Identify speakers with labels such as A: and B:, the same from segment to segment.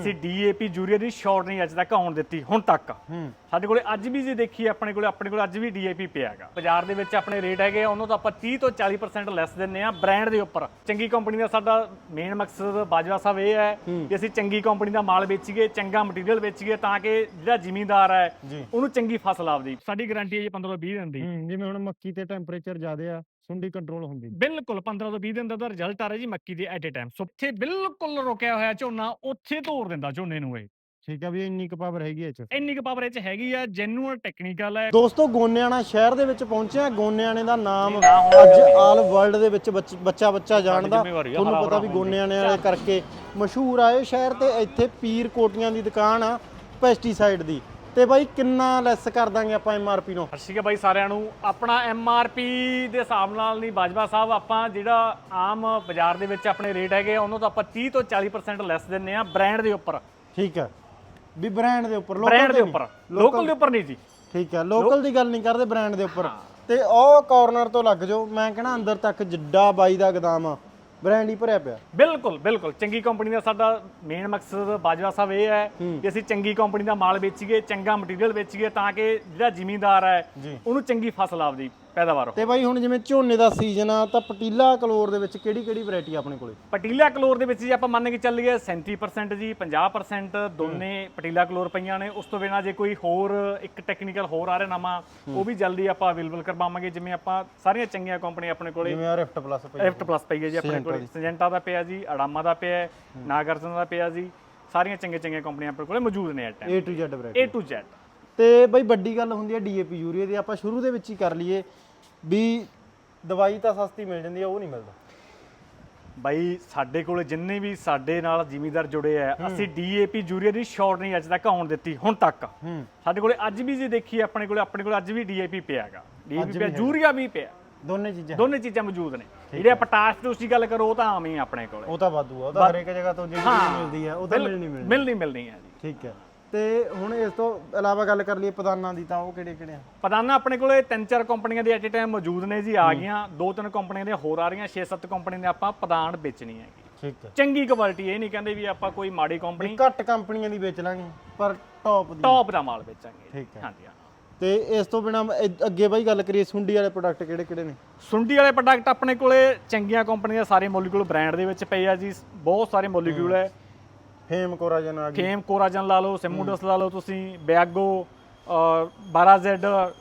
A: ਅਸੀਂ DAP urea ਦੀ short ਨਹੀਂ ਅੱਜ ਤੱਕ ਆਉਣ ਦਿੱਤੀ ਹੁਣ ਤੱਕ। ਸਾਡੇ ਕੋਲੇ ਅੱਜ ਵੀ ਜੇ ਦੇਖੀਏ ਆਪਣੇ ਕੋਲੇ ਆਪਣੇ ਕੋਲੇ ਅੱਜ ਵੀ ਡੀਏਪੀ ਪਿਆ ਹੈਗਾ। ਬਾਜ਼ਾਰ ਦੇ ਵਿੱਚ ਆਪਣੇ ਰੇਟ ਹੈਗੇ ਆ, ਉਹਨੂੰ ਤਾਂ ਆਪਾਂ 30 ਤੋਂ 40% ਲੈਸ ਦਿੰਨੇ ਆ ਬ੍ਰਾਂਡ ਦੇ ਉੱਪਰ। ਚੰਗੀ ਕੰਪਨੀ ਦਾ ਸਾਡਾ ਮੇਨ ਮਕਸਦ ਬਾਜਵਾ ਸਾਹਿਬ ਇਹ ਹੈ ਕਿ ਅਸੀਂ ਚੰਗੀ ਕੰਪਨੀ ਦਾ ਮਾਲ ਵੇਚੀਏ ਚੰਗਾ ਮਟੀਰੀਅਲ ਵੇਚੀਏ ਤਾਂ ਕਿ ਜਿਹੜਾ ਜ਼ਿਮੀਂਦਾਰ ਹੈ ਉਹਨੂੰ ਚੰਗੀ ਫਸਲ ਆਪਦੀ। ਸਾਡੀ ਗਾਰੰਟੀ ਹੈ ਜੀ 15 ਤੋਂ 20 ਦਿਨ ਦੀ।
B: ਜਿਵੇਂ ਹੁਣ ਮੱਕੀ ਤੇ ਟੈਂਪਰੇਚਰ ਜ਼ਿਆਦੇ ਆ ਸੁੰਡੀ ਕੰਟਰੋਲ ਹੁੰਦੀ।
A: ਬਿਲਕੁਲ 15 ਤੋਂ 20 ਦਿਨ ਦਾ ਰਿਜ਼ਲਟ ਆ ਰਿਹਾ ਜੀ ਮੱਕੀ ਦੇ ਐਟ ਏ ਟਾਈਮ ਸੋ ਉੱਥੇ ਬਿਲਕੁਲ ਰੁਕਿਆ ਹੋਇਆ ਝੋਨਾ ਉੱਥੇ ਤੋੜ ਦਿੰਦਾ ਝੋਨੇ ਨੂੰ ਇਹ
B: ਠੀਕ ਆ ਵੀ ਇੰਨੀ ਕੁ ਪਾਵਰ ਹੈਗੀ ਇਹ ਚ
A: ਇੰਨੀ ਕੁ ਪਾਵਰ ਇਹ ਚ ਹੈਗੀ ਆ ਜੈਨੂਅਲ ਟੈਕਨੀਕਲ ਹੈ
B: ਦੋਸਤੋ ਗੋਨਿਆਣਾ ਸ਼ਹਿਰ ਦੇ ਵਿੱਚ ਪਹੁੰਚਿਆ ਗੋਨਿਆਣੇ ਦਾ ਨਾਮ ਅੱਜ। ਆਲ ਵਰਲਡ ਦੇ ਵਿੱਚ ਬੱਚ- ਬੱਚਾ ਜਾਣਦਾ ਤੁਹਾਨੂੰ ਪਤਾ ਵੀ। ਗੋਨਿਆਣੇ ਵਾਲੇ ਕਰਕੇ ਮਸ਼ਹੂਰ ਆ ਇਹ ਸ਼ਹਿਰ ਤੇ ਇੱਥੇ ਪੀਰ ਕੋਟੀਆਂ ਦੀ ਦੁਕਾਨ ਆ ਪੈਸਟੀਸਾਈਡ ਦੀ ਤੇ ਬਾਈ ਕਿੰਨਾ ਲੈਸ ਕਰ ਦਾਂਗੇ ਆਪਾਂ ਐਮਆਰਪੀ ਨੂੰ?
A: ਸ਼੍ਰੀ ਅਕਾਲ ਬਾਈ ਸਾਰਿਆਂ ਨੂੰ। ਆਪਣਾ ਐਮਆਰਪੀ ਦੇ ਹਿਸਾਬ ਨਾਲ ਨਹੀਂ ਬਾਜਵਾ ਸਾਹਿਬ ਆਪਾਂ ਜਿਹੜਾ ਆਮ ਬਾਜ਼ਾਰ ਦੇ ਵਿੱਚ ਆਪਣੇ ਰੇਟ ਹੈਗੇ ਆ, ਉਹਨੂੰ ਤਾਂ ਆਪਾਂ 30 ਤੋਂ 40% ਲੈਸ ਦਿੰਨੇ ਆ ਬ੍ਰਾਂਡ ਦੇ ਉੱਪਰ।
B: ਠੀਕ ਹੈ ਵੀ ਬ੍ਰਾਂਡ ਦੇ ਉੱਪਰ
A: ਬ੍ਰਾਂਡ
B: ਲੋਕਲ
A: ਦੇ ਉੱਪਰ। ਲੋਕਲ ਦੇ ਉੱਪਰ ਨਹੀਂ ਜੀ।
B: ਠੀਕ ਹੈ ਲੋਕਲ ਦੀ ਗੱਲ ਨਹੀਂ ਕਰਦੇ ਬ੍ਰਾਂਡ ਦੇ ਉੱਪਰ। ਤੇ ਉਹ ਕਾਰਨਰ ਤੋਂ ਲੱਗ ਜਾਓ ਮੈਂ ਕਹਣਾ ਅੰਦਰ ਤੱਕ ਜਿੱਡਾ ਬਾਈ ਦਾ ਗਦਾਮ ਆ। ਬ੍ਰਾਂਡ ਹੀ ਭਰਿਆ ਪਿਆ।
A: ਬਿਲਕੁਲ ਬਿਲਕੁਲ। ਚੰਗੀ ਕੰਪਨੀ ਦਾ ਸਾਡਾ ਮੇਨ ਮਕਸਦ ਬਾਜਵਾ ਸਾਹਿਬ ਇਹ ਹੈ ਕਿ ਅਸੀਂ ਚੰਗੀ ਕੰਪਨੀ ਦਾ ਮਾਲ ਵੇਚੀਏ ਚੰਗਾ ਮਟੀਰੀਅਲ ਵੇਚੀਏ ਤਾਂ ਕਿ ਜਿਹੜਾ ਜ਼ਿਮੀਂਦਾਰ ਹੈ ਉਹਨੂੰ ਚੰਗੀ ਫਸਲ ਆਪਦੀ। ਪੈਦਾਵਾਰ
B: ਤੇ ਬਾਈ ਹੁਣ ਜਿਵੇਂ ਝੋਨੇ ਦਾ ਸੀਜ਼ਨ ਆ ਤਾਂ ਪਟੀਲਾ ਕਲੋਰ ਦੇ ਵਿੱਚ ਕਿਹੜੀ ਕਿਹੜੀ ਵੈਰਾਈਟੀ ਆਪਣੇ ਕੋਲੇ?
A: ਪਟੀਲਾ ਕਲੋਰ ਦੇ ਵਿੱਚ ਜੀ ਆਪਾਂ ਮੰਨ ਕੇ ਚੱਲੀਏ 37% ਜੀ 50% ਦੋਨੇ ਪਟੀਲਾ ਕਲੋਰ ਪਈਆਂ ਨੇ। ਉਸ ਤੋਂ ਬਿਨਾਂ ਜੇ ਕੋਈ ਹੋਰ ਇੱਕ ਟੈਕਨੀਕਲ ਹੋਰ ਆ ਰਿਹਾ ਨਵਾਂ ਉਹ ਵੀ ਜਲਦੀ ਆਪਾਂ ਅਵੇਲੇਬਲ ਕਰਵਾਵਾਂਗੇ। ਜਿਵੇਂ ਆਪਾਂ ਸਾਰੀਆਂ ਚੰਗੀਆਂ ਕੰਪਨੀ ਆਪਣੇ ਕੋਲੇ
B: ਜਿਵੇਂ ਰਿਫਟ ਪਲੱਸ ਪਈ
A: ਐਫਟ ਪਲੱਸ ਪਈ ਹੈ ਜੀ ਆਪਣੇ ਕੋਲੇ। ਸਿੰਜੈਂਟਾ ਦਾ ਪਿਆ ਜੀ ਅਡਾਮਾ ਦਾ ਪਿਆ ਨਾਗਰਜਨ ਦਾ ਪਿਆ ਜੀ। ਸਾਰੀਆਂ ਚੰਗੀਆਂ ਚੰਗੀਆਂ ਕੰਪਨੀਆਂ ਆਪਣੇ ਕੋਲੇ ਮੌਜੂਦ ਨੇ at
B: A to Z variety
A: A to Z
B: ਤੇ ਬਾਈ ਵੱਡੀ ਗੱਲ ਹੁੰਦੀ ਹੈ ਡੀਏਪੀ ਯੂਰੀਆ ਦੀ। ਆਪਾਂ ਸ਼ੁਰੂ ਦੇ ਵਿੱਚ ਹੀ ਕਰ ਲਈਏ। ਵੀ ਦਵਾਈ ਤਾਂ ਸਸਤੀ ਮਿਲ ਜਾਂਦੀ ਆ ਉਹ ਨਹੀਂ ਮਿਲਦਾ।
A: ਬਾਈ ਸਾਡੇ ਕੋਲੇ ਜਿੰਨੇ ਵੀ ਸਾਡੇ ਨਾਲ ਜ਼ਿਮੀਂਦਾਰ ਜੁੜੇ ਆ ਅਸੀਂ ਡੀਏਪੀ ਯੂਰੀਆ ਦੀ ਸ਼ਾਰਟ ਨਹੀਂ ਅੱਜ ਤੱਕ ਆਉਣ ਦਿੱਤੀ ਹੁਣ ਤੱਕ। ਸਾਡੇ ਕੋਲੇ ਅੱਜ ਵੀ ਜੇ ਦੇਖੀਏ ਆਪਣੇ ਕੋਲੇ ਆਪਣੇ ਕੋਲੇ ਅੱਜ ਵੀ ਡੀਏਪੀ ਪਿਆ ਹੈਗਾ। ਡੀਏਪੀ ਪਿਆ ਯੂਰੀਆ ਵੀ ਪਿਆ।
B: ਦੋਨੇ ਚੀਜ਼ਾਂ।
A: ਦੋਨੇ ਚੀਜ਼ਾਂ ਮੌਜੂਦ ਨੇ। ਜਿਹੜੇ ਪਟਾਸ਼ ਟੂਸ ਦੀ ਗੱਲ ਕਰੋ ਉਹ ਤਾਂ ਆਮ ਹੀ ਆ ਆਪਣੇ ਕੋਲੇ।
B: ਉਹ ਤਾਂ ਵਾਧੂ ਆ ਉਹ ਤਾਂ ਹਰੇਕ ਜਗ੍ਹਾ ਤੋਂ ਜਿਹੜੀ ਮਿਲਦੀ ਆ ਉਹ ਤਾਂ ਮਿਲਣੀ ਮਿਲਣੀ।
A: ਮਿਲਣੀ ਮਿਲਣੀ ਜੀ।
B: ਠੀਕ ਹੈ। ਤੇ ਹੁਣ ਇਸ ਤੋਂ ਇਲਾਵਾ ਗੱਲ ਕਰ ਲਈਏ ਪਦਾਨਾਂ ਦੀ ਤਾਂ ਉਹ ਕਿਹੜੇ ਕਿਹੜੇ ਆ?
A: ਪਤਾਨਾ ਆਪਣੇ ਕੋਲੇ ਤਿੰਨ ਚਾਰ ਕੰਪਨੀਆਂ ਦੇ ਐਟ ਟਾਈਮ ਮੌਜੂਦ ਨੇ ਜੀ ਆ ਗਈਆਂ। ਦੋ ਤਿੰਨ ਕੰਪਨੀਆਂ ਦੇ ਹੋਰ ਆ ਰਹੀਆਂ 6-7 ਕੰਪਨੀ ਦੇ ਆਪਾਂ ਪਦਾਨ ਵੇਚਣੀ ਹੈਗੀ
B: ਠੀਕ ਹੈ।
A: ਚੰਗੀ ਕੁਆਲਿਟੀ ਇਹ ਨਹੀਂ ਕਹਿੰਦੇ ਵੀ ਆਪਾਂ ਕੋਈ ਮਾੜੀ ਕੰਪਨੀ
B: ਘੱਟ ਕੰਪਨੀਆਂ ਦੀ ਵੇਚ ਲਾਂਗੇ ਪਰ ਟੌਪ ਦੀ।
A: ਟੌਪ ਦਾ ਮਾਲ ਵੇਚਾਂਗੇ।
B: ਠੀਕ ਹੈ।
A: ਹਾਂਜੀ ਹਾਂ।
B: ਤੇ ਇਸ ਤੋਂ ਬਿਨਾ ਅੱਗੇ ਬਾਈ ਗੱਲ ਕਰੀਏ ਸੁੰਡੀ ਵਾਲੇ ਪ੍ਰੋਡਕਟ ਕਿਹੜੇ ਕਿਹੜੇ ਨੇ?
A: ਸੁੰਡੀ ਵਾਲੇ ਪ੍ਰੋਡਕਟ ਆਪਣੇ ਕੋਲੇ ਚੰਗੀਆਂ ਕੰਪਨੀਆਂ ਦੇ ਸਾਰੇ ਮੋਲੀਕੂਲ ਬ੍ਰਾਂਡ ਦੇ ਵਿੱਚ ਪਏ ਆ ਜੀ ਬਹੁਤ ਸਾਰੇ ਮੋਲੀਕੂਲ ਹੈ।
B: ਫੇਮ ਕੋਰਾਜਨ ਆ ਗਈ।
A: ਫੇਮ ਕੋਰਾਜਨ ਲਾ ਲਓ ਸਿਮੂਡਸ ਲਾ ਲਓ ਤੁਸੀਂ ਬਿਆਗੋ ਔਰ 12Z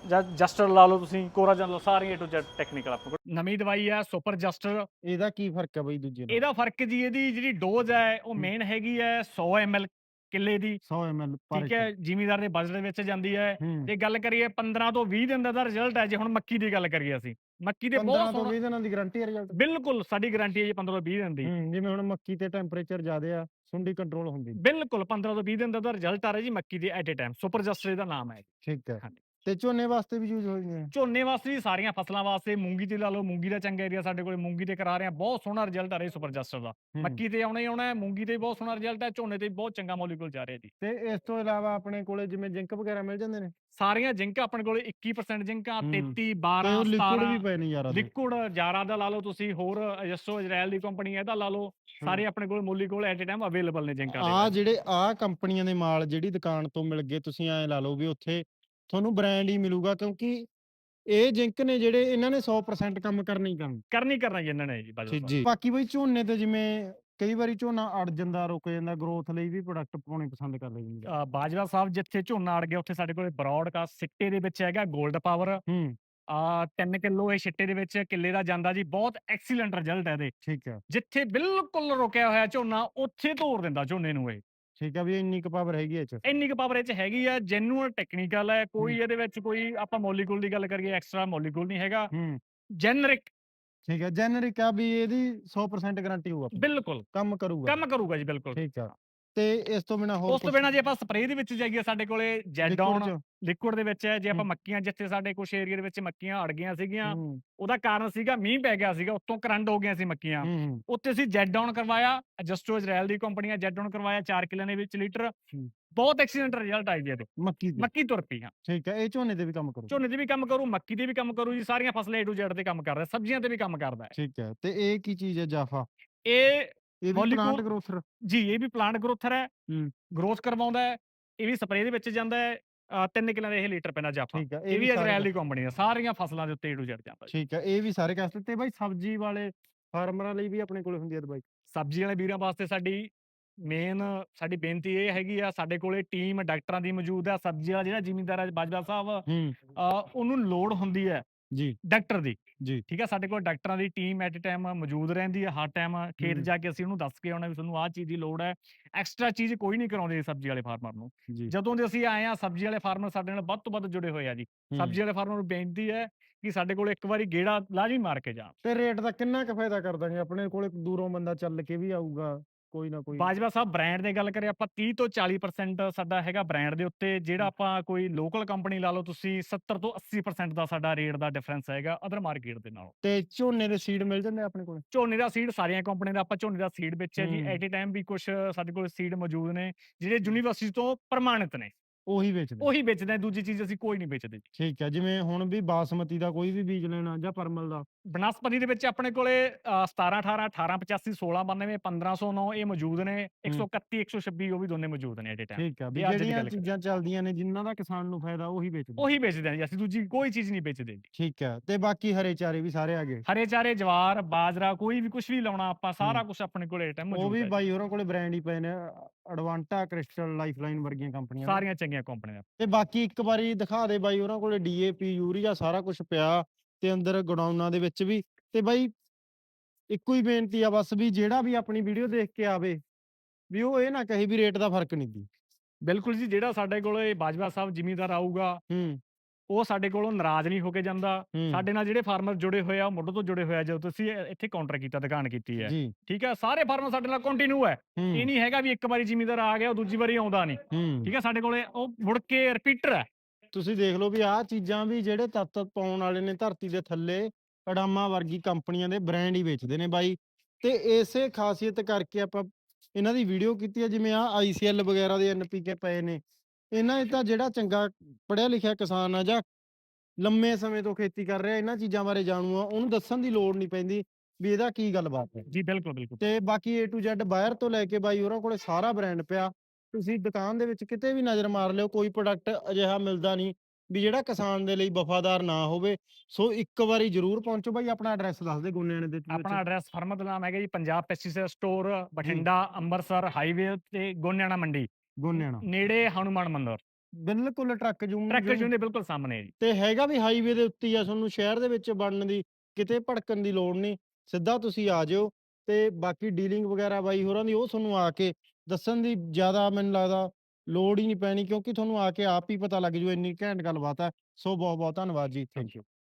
A: ਜਾਂ ਜਸਟਰ ਲਾ ਲਓ ਤੁਸੀਂ ਕੋਰਾਜਨ ਲਾ ਲਓ ਸਾਰੀ A to Z ਟੈਕਨੀਕਲ ਆਪਣੇ ਕੋਲ। ਨਵੀਂ ਦਵਾਈ ਹੈ ਸੁਪਰ ਜਸਟਰ
B: ਇਹਦਾ ਕੀ ਫ਼ਰਕ ਹੈ ਬਾਈ ਦੂਜੇ ਨਾਲ?
A: ਇਹਦਾ ਫ਼ਰਕ ਜੀ ਇਹਦੀ ਜਿਹੜੀ ਡੋਜ਼ ਹੈ ਉਹ ਮੇਨ ਹੈਗੀ ਹੈ 100 ml ਕਿੱਲੇ ਦੀ।
B: 100 ml ਪਰ
A: ਠੀਕ ਹੈ ਜ਼ਿਮੀਦਾਰ ਦੇ ਬਜਟ ਦੇ ਵਿੱਚ ਜਾਂਦੀ ਹੈ।
B: ਹੂੰ।
A: ਜੇ ਗੱਲ ਕਰੀਏ 15 ਤੋਂ 20 ਦਿਨ ਦਾ ਰਿਜ਼ਲਟ ਹੈ ਜੇ ਹੁਣ ਮੱਕੀ ਦੀ ਗੱਲ ਕਰੀਏ ਅਸੀਂ। ਮੱਕੀ ਦੇ
B: 15
A: ਬਹੁਤ
B: ਤੋਂ
A: ਸੋਹਣਾ
B: 20 ਦਿਨਾਂ ਦੀ ਗਾਰੰਟੀ ਹੈ ਰਿਜ਼ਲਟ
A: ਬਿਲਕੁਲ ਸਾਡੀ ਗਾਰੰਟੀ ਹੈ ਜੀ 15 ਤੋਂ 20 ਦਿਨ ਦੀ।
B: ਜਿਵੇਂ ਹੁਣ ਮੱਕੀ ਤੇ ਟੈਂਪਰੇਚਰ ਜ਼ਿਆਦੇ ਆ ਸੁੰਡੀ ਕੰਟਰੋਲ ਹੁੰਦੀ।
A: ਬਿਲਕੁਲ 15 ਤੋਂ 20 ਦਿਨ ਦਾ ਰਿਜ਼ਲਟ ਆ ਰਿਹਾ ਜੀ ਮੱਕੀ ਦੇ ਐਟ ਏ ਟਾਈਮ ਸੁਪਰ ਜਸਟਰ ਦਾ ਨਾਮ ਹੈ।
B: ਠੀਕ ਹੈ।
A: ਹਾਂਜੀ।
B: ਤੇ ਝੋਨੇ ਵਾਸਤੇ ਵੀ ਯੂਜ਼ ਹੋਈ ਹੈ
A: ਝੋਨੇ ਵਾਸਤੇ ਵੀ ਸਾਰੀਆਂ ਫਸਲਾਂ ਵਾਸਤੇ ਮੂੰਗੀ ਤੇ ਲਾ ਲਓ ਮੂੰਗੀ ਦਾ ਚੰਗਾ ਏਰੀਆ ਸਾਡੇ ਕੋਲੇ ਮੂੰਗੀ ਤੇ ਕਰਾ ਰਹੇ ਆ ਬਹੁਤ ਸੋਹਣਾ ਰਿਜ਼ਲਟ ਆ ਰਿਹਾ ਸੁਪਰ ਜਸਟਰ ਦਾ। ਮੱਕੀ ਤੇ ਆਉਣਾ ਹੀ ਆਉਣਾ ਹੈ ਮੂੰਗੀ ਤੇ ਬਹੁਤ ਸੋਹਣਾ ਰਿਜ਼ਲਟ ਹੈ ਝੋਨੇ ਤੇ ਬਹੁਤ ਚੰਗਾ ਮੋਲੀਕੂਲ ਜਾ ਰਿਹਾ ਜੀ।
B: ਤੇ ਇਸ ਤੋਂ ਇਲਾਵਾ ਆਪਣੇ ਕੋਲੇ ਜਿਵੇਂ ਜਿੰਕ ਵਗੈਰਾ ਮਿਲ ਜਾਂਦੇ ਨੇ?
A: ਸਾਰੀਆਂ ਜਿੰਕ ਆਪਣੇ ਕੋਲੇ 21% ਜਿੰਕਾਂ
B: ਹੂੰ।
A: 33
B: ਤੇ
A: 12
B: ਉਹ ਲਿਕੁਇਡ ਵੀ
A: 17
B: ਪਏ ਨੇ ਯਾਰ
A: ਲਿਕੁਇਡ ਜਾਰਾ ਦਾ ਲਾ ਲਓ ਤੁਸੀਂ ਹੋਰ ਅਜਸੋ ਇਜ਼ਰਾਈਲ ਦੀ ਕੰਪਨੀ ਹੈ ਇਹਦਾ ਲਾ ਲਓ। ਸਾਰੇ ਆਪਣੇ ਕੋਲ molecule at a time available ਨੇ ਜਿੰਕਾਂ ਦੇ।
B: ਆ ਜਿਹੜੇ ਆ ਕੰਪਨੀਆਂ ਦੇ ਮਾਲ ਜਿਹੜੀ ਦੁਕਾਨ ਤੋਂ ਮਿਲ ਗਏ ਤੁਸੀਂ ਐ ਲਾ ਲਓ ਵੀ ਉੱਥੇ ਤੁਹਾਨੂੰ ਬ੍ਰਾਂਡ ਹੀ ਮਿਲੂਗਾ ਕਿਉਂਕਿ ਇਹ ਜਿੰਕ ਨੇ ਜਿਹੜੇ ਇਹਨਾਂ ਨੇ 100% ਕੰਮ ਕਰਨਾ ਹੀ ਕਰਨਾ।
A: ਕਰਨੀ ਕਰਨਾ ਜੀ ਇਹਨਾਂ ਨੇ ਜੀ ਬਾਜੂ
B: ਜੀ ਬਾਕੀ ਬਈ ਝੋਨੇ ਤੇ ਜਿਵੇਂ ਕਈ ਵਾਰੀ ਝੋਨਾ ਅੜ ਜਾਂਦਾ ਰੁਕ ਜਾਂਦਾ ਗਰੋਥ ਲਈ ਵੀ ਪ੍ਰੋਡਕਟ ਪਾਉਣੇ ਪਸੰਦ ਕਰਦੇ ਨੇ।
A: ਅ, ਬਾਜਵਾ ਸਾਹਿਬ ਜਿੱਥੇ ਝੋਨਾ ਅੜ ਗਿਆ ਉੱਥੇ ਸਾਡੇ ਕੋਲੇ ਬਰੌਡਕਾਸਟ ਸਿੱਟੇ ਦੇ ਵਿੱਚ ਹੈਗਾ 골ਡ ਪਾਵਰ
B: ਹੂੰ।
A: ਆ 3 ਕਿਲੋ ਇਹ ਛਿੱਟੇ ਦੇ ਵਿੱਚ ਕਿੱਲੇ ਦਾ ਜਾਂਦਾ ਜੀ ਬਹੁਤ ਐਕਸੀਲੈਂਟ ਰਿਜ਼ਲਟ ਹੈ ਇਹਦੇ।
B: ਠੀਕ ਹੈ।
A: ਜਿੱਥੇ ਬਿਲਕੁਲ ਰੁਕਿਆ ਹੋਇਆ ਝੋਨਾ ਉੱਥੇ ਤੋੜ ਦਿੰਦਾ ਝੋਨੇ ਨੂੰ ਇਹ।
B: ਠੀਕ ਹੈ ਵੀ ਇੰਨੀ ਕੁ ਪਾਵਰ ਹੈਗੀ ਇਹ ਚ।
A: ਇੰਨੀ ਕੁ ਪਾਵਰ ਇਹ ਚ ਹੈਗੀ ਆ ਜੈਨੂਅਲ ਟੈਕਨੀਕਲ ਹੈ ਕੋਈ ਇਹਦੇ ਵਿੱਚ ਕੋਈ ਆਪਾਂ ਮੋਲੀਕੂਲ ਦੀ ਗੱਲ ਕਰੀਏ ਐਕਸਟਰਾ ਮੋਲੀਕੂਲ ਨਹੀਂ ਹੈਗਾ।
B: ਹੂੰ।
A: ਜੈਨਰਿਕ
B: ਠੀਕ ਹੈ ਜੈਨਰਿਕ ਆ ਵੀ ਇਹਦੀ 100% ਗਾਰੰਟੀ ਹੋਊਗਾ
A: ਬਿਲਕੁਲ।
B: ਕੰਮ ਕਰੂਗਾ।
A: ਕੰਮ ਕਰੂਗਾ ਜੀ ਬਿਲਕੁਲ।
B: ਠੀਕ ਆ। ਤੇ ਇਸ ਤੋਂ ਬਿਨਾ ਹੋਰ
A: ਉਸ ਤੋਂ ਬਿਨਾਂ ਜੇ ਆਪਾਂ ਸਪਰੇਅ ਦੇ ਵਿੱਚ ਜਾਈਏ ਸਾਡੇ ਕੋਲੇ ਜੈਡ ਆਨ ਲਿਕੁਇਡ ਦੇ ਵਿੱਚ ਹੈ ਜੇ ਆਪਾਂ
B: ਹੂੰ।
A: ਮੱਕੀਆਂ ਜਿੱਥੇ ਸਾਡੇ ਕੁਝ ਏਰੀਆ ਦੇ ਵਿੱਚ ਮੱਕੀਆਂ ਅੜ ਗਈਆਂ ਸੀਗੀਆਂ ਉਹਦਾ ਕਾਰਨ ਸੀਗਾ ਮੀਂਹ ਪੈ ਗਿਆ ਸੀਗਾ ਉੱਤੋਂ ਕਰੰਟ ਹੋ ਗਿਆ ਸੀ ਮੱਕੀਆਂ।
B: ਹੂੰ
A: ਉੱਥੇ ਅਸੀਂ ਜੈਡ ਡਾਊਨ ਕਰਵਾਇਆ ਜਸਟੋ ਇਜ਼ਰਾਈਲ ਦੀ ਕੰਪਨੀ ਹੈ ਜੈਡ ਡਾਊਨ ਕਰਵਾਇਆ 4 ਕਿੱਲਿਆਂ ਦੇ ਵਿੱਚ ਲੀਟਰ।
B: ਹੂੰ।
A: ਬਹੁਤ ਐਕਸੀਡੈਂਟ ਰਿਜ਼ਲਟ ਆਈ ਜੀ ਇਹਦੇ।
B: ਮੱਕੀ ਦੀ।
A: ਮੱਕੀ ਤੁਰ ਪਈ ਹਾਂ
B: ਠੀਕ ਹੈ ਇਹ ਝੋਨੇ ਤੇ ਵੀ ਕੰਮ ਕਰੂ
A: ਝੋਨੇ ਤੇ ਵੀ ਕੰਮ ਕਰੂ ਮੱਕੀ ਤੇ ਵੀ ਕੰਮ ਕਰੂ ਜੀ ਸਾਰੀਆਂ ਫਸਲਾਂ A to Z ਤੇ ਕੰਮ ਕਰਦਾ ਸਬਜ਼ੀਆਂ ਤੇ ਵੀ ਕੰਮ ਕਰਦਾ ਹੈ।
B: ਠੀਕ ਹੈ ਤੇ ਇਹ ਕੀ ਚੀਜ਼ ਹੈ ਜਾਫਾ?
A: ਇਹ
B: ਇਹ ਵੀ
A: Molecule-
B: ਪਲਾਂਟ ਗਰੋਥਰ
A: ਜੀ ਇਹ ਵੀ ਪਲਾਂਟ ਗਰੋਥਰ ਹੈ
B: ਹੂੰ।
A: ਗਰੋਥ ਕਰਵਾਉਂਦਾ ਹੈ ਇਹ ਵੀ ਸਪਰੇਅ ਦੇ ਵਿੱਚ ਜਾਂਦਾ ਹੈ ਅਹ ਤਿੰਨ ਕਿੱਲਿਆਂ ਦੇ ਇਹ ਲੀਟਰ ਪੈਣਾ ਜਾਫਾ
B: ਠੀਕ ਹੈ
A: ਇਹ ਵੀ
B: ਸਾਰੇ
A: ਇਜ਼ਰਾਈਲ ਦੀ ਕੰਪਨੀ ਹੈ ਸਾਰੀਆਂ ਫਸਲਾਂ ਦੇ ਉੱਤੇ ਏ ਟੂ ਜ਼ੈਡ ਜਾਂਦਾ ਜੀ।
B: ਠੀਕ ਹੈ ਇਹ ਵੀ ਸਾਰੇ ਕਸਟ ਤੇ ਬਾਈ ਸਬਜ਼ੀ ਵਾਲੇ ਫਾਰਮਰਾਂ ਲਈ ਵੀ ਆਪਣੇ ਕੋਲੇ ਹੁੰਦੀ ਹੈ ਦਵਾਈ
A: ਸਬਜ਼ੀ ਵਾਲੇ ਵੀਰਾਂ ਵਾਸਤੇ ਸਾਡੀ ਮੇਨ ਸਾਡੀ ਬੇਨਤੀ ਇਹ ਹੈਗੀ ਆ ਸਾਡੇ ਕੋਲੇ ਟੀਮ ਡਾਕਟਰਾਂ ਦੀ ਮੌਜੂਦ ਹੈ ਸਬਜ਼ੀ ਵਾਲਾ ਜਿਹੜਾ ਜ਼ਿਮੀਂਦਾਰ ਹੈ ਬਾਜਵਾ ਸਾਹਿਬ
B: ਹੂੰ
A: ਉਹਨੂੰ ਲੋੜ ਹੁੰਦੀ ਹੈ
B: ਜੀ।
A: ਡਾਕਟਰ ਦੀ।
B: ਜੀ
A: ਠੀਕ ਹੈ ਸਾਡੇ ਕੋਲ ਡਾਕਟਰਾਂ ਦੀ ਟੀਮ ਐਟ ਟਾਈਮ ਮੌਜੂਦ ਰਹਿੰਦੀ ਹੈ ਹਰ ਟਾਈਮ ਖੇਤ। ਜਾ ਕੇ ਅਸੀਂ ਉਹਨੂੰ ਦੱਸ ਕੇ ਆਉਣਾ ਵੀ ਤੁਹਾਨੂੰ ਆਹ ਚੀਜ਼ ਦੀ ਲੋੜ ਹੈ। ਐਕਸਟਰਾ ਚੀਜ਼ ਕੋਈ ਨਹੀਂ ਕਰਾਉਂਦੇ ਸਬਜ਼ੀ ਵਾਲੇ ਫਾਰਮਰ ਨੂੰ।
B: ਜੀ।
A: ਜਦੋਂ ਦੇ ਅਸੀਂ ਆਏ ਆ ਸਬਜ਼ੀ ਵਾਲੇ ਫਾਰਮਰ ਸਾਡੇ ਨਾਲ ਵੱਧ ਤੋਂ ਵੱਧ ਜੁੜੇ ਹੋਏ ਆ ਜੀ। ਸਬਜ਼ੀ ਵਾਲੇ ਫਾਰਮਰ ਨੂੰ ਬੇਨਤੀ ਹੈ ਕਿ ਸਾਡੇ ਕੋਲ ਇੱਕ ਵਾਰੀ ਗੇੜਾ ਲਾਜ਼ਮੀ ਮਾਰ ਕੇ ਜਾਣ।
B: ਤੇ ਰੇਟ ਦਾ ਕਿੰਨਾ ਕੁ ਫਾਇਦਾ ਕਰ ਦਾਂਗੇ? ਆਪਣੇ ਕੋਲੇ ਦੂਰੋਂ ਬੰਦਾ ਚੱਲ ਕੇ ਵੀ ਆਊਗਾ। ਕੋਈ ਨਾ ਕੋਈ
A: ਬਾਜਵਾ ਸਾਹਿਬ ਬ੍ਰਾਂਡ ਦੀ ਗੱਲ ਕਰੇ ਆਪਾਂ 30 ਤੋਂ 40% ਸਾਡਾ ਹੈਗਾ ਬ੍ਰਾਂਡ ਦੇ ਉੱਤੇ ਜਿਹੜਾ ਆਪਾਂ ਕੋਈ ਲੋਕਲ ਕੰਪਨੀ ਲਾ ਲਓ ਤੁਸੀਂ 70 ਤੋਂ 80% ਦਾ ਸਾਡਾ ਰੇਟ ਦਾ ਡਿਫਰੈਂਸ ਹੈਗਾ ਅਦਰ ਮਾਰਕੀਟ ਦੇ ਨਾਲੋਂ।
B: ਤੇ ਝੋਨੇ ਦੇ ਸੀਡ ਮਿਲ ਜਾਂਦੇ ਆਪਣੇ ਕੋਲੇ?
A: ਝੋਨੇ ਦਾ ਸੀਡ ਸਾਰੀਆਂ ਕੰਪਨੀ ਦਾ ਆਪਾਂ ਝੋਨੇ ਦਾ ਸੀਡ ਵੇਚਿਆ ਜੀ। ਐਟ ਏ ਟਾਈਮ ਵੀ ਕੁਝ ਸਾਡੇ ਕੋਲ ਸੀਡ ਮੌਜੂਦ ਨੇ ਜਿਹੜੇ ਯੂਨੀਵਰਸਿਟੀ ਤੋਂ ਪ੍ਰਮਾਣਿਤ ਨੇ।
B: ਉਹੀ ਵੇਚਦੇ
A: ਉਹੀ ਵੇਚਦੇ ਆ ਦੂਜੀ ਚੀਜ਼ ਅਸੀਂ ਕੋਈ ਨਹੀਂ ਵੇਚਦੇ ਜੀ।
B: ਠੀਕ ਹੈ ਜਿਵੇਂ ਹੁਣ ਵੀ ਬਾਸਮਤੀ ਦਾ ਕੋਈ ਵੀ ਬੀਜ ਲੈਣਾ ਜਾਂ ਪਰਮਲ ਦਾ।
A: ਬਨਸਪਤੀ ਦੇ ਵਿੱਚ ਆਪਣੇ ਕੋਲੇ ਅ, 17 18 18 85 16 92 1509 ਇਹ ਮੌਜੂਦ ਨੇ। 131 126 ਉਹ ਵੀ ਦੋਨੇ ਮੌਜੂਦ ਨੇ ਐਟ ਟਾਈਮ।
B: ਠੀਕ ਹੈ ਵੀ
A: ਇਹ ਅੱਜ ਦੀ
B: ਜਿਹੜੀਆਂ
A: ਗੱਲ
B: ਚੀਜ਼ਾਂ ਚੱਲਦੀਆਂ ਨੇ ਜਿਨ੍ਹਾਂ ਦਾ ਕਿਸਾਨ ਨੂੰ ਫਾਇਦਾ ਉਹੀ ਵੇਚਦੇ
A: ਉਹੀ ਵੇਚਦੇ ਆ ਜੀ ਅਸੀਂ ਦੂਜੀ ਕੋਈ ਚੀਜ਼ ਨਹੀਂ ਵੇਚਦੇ ਜੀ।
B: ਠੀਕ ਹੈ ਤੇ ਬਾਕੀ ਹਰੇ ਚਾਰੇ ਵੀ ਸਾਰੇ ਆ ਗਏ
A: ਹਰੇ ਚਾਰੇ ਜਵਾਰ ਬਾਜਰਾ ਕੋਈ ਵੀ ਕੁਝ ਵੀ ਲਾਉਣਾ ਆਪਾਂ ਸਾਰਾ
B: ਹੂੰ।
A: ਕੁਝ ਆਪਣੇ ਕੋਲੇ ਟਾਈਮ
B: ਉਹ
A: ਮੌਜੂਦ
B: ਵੀ
A: ਹੈ ਜੀ।
B: ਬਾਈ ਹੋਰਾਂ ਕੋਲੇ ਬ੍ਰਾਂਡ ਹੀ ਪਏ ਨੇ ਐਡਵਾਂਟਾ ਕ੍ਰਿਸਟਲ ਲਾਈਫਲਾਈਨ ਵਰਗੀਆਂ ਕੰਪਨੀਆਂ।
A: ਸਾਰੀਆਂ ਚੰਗੀਆਂ ਕੰਪਨੀਆਂ
B: ਤੇ ਬਾਕੀ ਇੱਕ ਵਾਰੀ ਦਿਖਾ ਦੇ ਬਾਈ ਉਹਨਾਂ ਕੋਲੇ ਡੀਏਪੀ ਯੂਰੀਆ ਸਾਰਾ ਕੁਝ ਪਿਆ ਤੇ ਅੰਦਰ ਗੋਡਾਊਨਾਂ ਦੇ ਵਿੱਚ ਵੀ। ਤੇ ਬਾਈ ਇੱਕੋ ਹੀ ਬੇਨਤੀ ਆ ਬਸ ਵੀ ਜਿਹੜਾ ਵੀ ਆਪਣੀ ਵੀਡੀਓ ਦੇਖ ਕੇ ਆਵੇ ਵੀ ਉਹ ਇਹ ਨਾ ਕਹੇ ਵੀ ਰੇਟ ਦਾ ਫ਼ਰਕ ਨਹੀਂ ਦੀ।
A: ਬਿਲਕੁਲ ਜੀ ਜਿਹੜਾ ਸਾਡੇ ਕੋਲੇ ਬਾਜਵਾ ਸਾਹਿਬ ਜ਼ਿਮੀਂਦਾਰ ਆਊਗਾ
B: ਹੂੰ।
A: ਉਹ ਸਾਡੇ ਕੋਲੋਂ ਨਾਰਾਜ਼ ਨਹੀਂ ਹੋ ਕੇ ਜਾਂਦਾ। ਸਾਡੇ ਨਾਲ ਜਿਹੜੇ ਫਾਰਮਰ ਜੁੜੇ ਹੋਏ ਆ ਉਹ ਮੁੱਢ ਤੋਂ ਜੁੜੇ ਹੋਏ ਆ ਜਦੋਂ ਤੁਸੀਂ ਇੱਥੇ ਕਾਊਂਟਰ ਕੀਤਾ ਦੁਕਾਨ ਕੀਤੀ ਹੈ। ਠੀਕ ਹੈ ਸਾਰੇ ਫਾਰਮਰ ਸਾਡੇ ਨਾਲ ਕੰਟੀਨਿਊ ਹੈ। ਇਹ ਨਹੀਂ ਹੈਗਾ ਵੀ ਇੱਕ ਵਾਰੀ ਜ਼ਿਮੀਂਦਾਰ ਆ ਗਿਆ ਉਹ ਦੂਜੀ ਵਾਰੀ ਆਉਂਦਾ ਨਹੀਂ। ਠੀਕ ਹੈ ਸਾਡੇ ਕੋਲੇ ਉਹ ਮੁੜ ਕੇ ਰਿਪੀਟਰ ਹੈ।
B: ਤੁਸੀਂ ਦੇਖ ਲਓ ਵੀ ਆਹ ਚੀਜ਼ਾਂ ਵੀ ਜਿਹੜੇ ਤੱਤ ਪਾਉਣ ਵਾਲੇ ਨੇ ਧਰਤੀ ਦੇ ਥੱਲੇ ਅਡਾਮਾ ਵਰਗੀ ਕੰਪਨੀਆਂ ਦੇ ਬ੍ਰਾਂਡ ਹੀ ਵੇਚਦੇ ਨੇ ਬਾਈ। ਤੇ ਇਸੇ ਖਾਸੀਅਤ ਕਰਕੇ ਆਪਾਂ ਇਹਨਾਂ ਦੀ ਵੀਡੀਓ ਕੀਤੀ ਹੈ ਜਿਵੇਂ ਆ ਆਈਸੀਐਲ ਵਗੈਰਾ ਦੇ ਐਨਪੀਕੇ ਪਏ ਨੇ। ਇਹਨਾਂ 'ਚ ਤਾਂ ਜਿਹੜਾ ਚੰਗਾ ਪੜਿਆ ਲਿਖਿਆ ਕਿਸਾਨ ਆ ਜਾਂ ਲੰਮੇ ਸਮੇਂ ਤੋਂ ਖੇਤੀ ਕਰ ਰਿਹਾ ਇਹਨਾਂ ਚੀਜ਼ਾਂ ਬਾਰੇ ਜਾਣੂ ਆ ਉਹਨੂੰ ਦੱਸਣ ਦੀ ਲੋੜ ਨਹੀਂ ਪੈਂਦੀ ਵੀ ਇਹਦਾ ਕੀ ਗੱਲਬਾਤ ਹੈ।
A: ਜੀ ਬਿਲਕੁਲ ਬਿਲਕੁਲ।
B: ਤੇ ਬਾਕੀ A to Z ਬਾਹਰ ਤੋਂ ਲੈ ਕੇ ਬਾਈ ਹੋਰਾਂ ਕੋਲੇ ਸਾਰਾ ਬ੍ਰਾਂਡ ਪਿਆ ਤੁਸੀਂ ਦੁਕਾਨ ਦੇ ਵਿੱਚ ਕਿਤੇ ਵੀ ਨਜ਼ਰ ਮਾਰ ਲਿਓ ਕੋਈ ਪ੍ਰੋਡਕਟ ਅਜਿਹਾ ਮਿਲਦਾ ਨਹੀਂ ਵੀ ਜਿਹੜਾ ਕਿਸਾਨ ਦੇ ਲਈ ਵਫਾਦਾਰ ਨਾ ਹੋਵੇ। ਸੋ ਇੱਕ ਵਾਰੀ ਜ਼ਰੂਰ ਪਹੁੰਚੋ ਬਾਈ ਆਪਣਾ ਐਡਰੈਸ ਦੱਸ ਦੇ ਗੁੰਨਿਆਣੇ ਦੇ।
A: ਆਪਣਾ ਐਡਰੈਸ ਫਰਮਤ ਦਾ ਨਾਮ ਹੈਗਾ ਜੀ Punjab pesticide store Bathinda Amritsar highway ਤੇ ਗੋਨਿਆਣਾ ਮੰਡੀ।
B: ਗੁੰਨਿਆਣਾ
A: ਨੇੜੇ ਹਨੂਮਾਨ ਮੰਦਿਰ।
B: ਬਿਲਕੁਲ ਟਰੱਕ ਜੂਮ
A: ਟਰੱਕ ਜੂਨ ਦੇ ਬਿਲਕੁਲ ਸਾਹਮਣੇ ਹੈ ਜੀ।
B: ਤੇ ਹੈਗਾ ਵੀ ਹਾਈਵੇ ਦੇ ਉੱਤੇ ਹੀ ਆ ਤੁਹਾਨੂੰ ਸ਼ਹਿਰ ਦੇ ਵਿੱਚ ਬਣਨ ਦੀ ਕਿਤੇ ਭੜਕਣ ਦੀ ਲੋੜ ਨਹੀਂ। ਸਿੱਧਾ ਤੁਸੀਂ ਆ ਜਿਓ ਤੇ ਬਾਕੀ ਡੀਲਿੰਗ ਵਗੈਰਾ ਬਾਈ ਹੋਰਾਂ ਦੀ ਉਹ ਤੁਹਾਨੂੰ ਆ ਕੇ ਦੱਸਣ ਦੀ ਜ਼ਿਆਦਾ ਮੈਨੂੰ ਲੱਗਦਾ ਲੋੜ ਹੀ ਨਹੀਂ ਪੈਣੀ ਕਿਉਂਕਿ ਤੁਹਾਨੂੰ ਆ ਕੇ ਆਪ ਹੀ ਪਤਾ ਲੱਗ ਜੂ ਇੰਨੀ ਘੈਂਟ ਗੱਲਬਾਤ ਹੈ। ਸੋ ਬਹੁਤ ਬਹੁਤ ਧੰਨਵਾਦ ਜੀ ਥੈਂਕ ਯੂ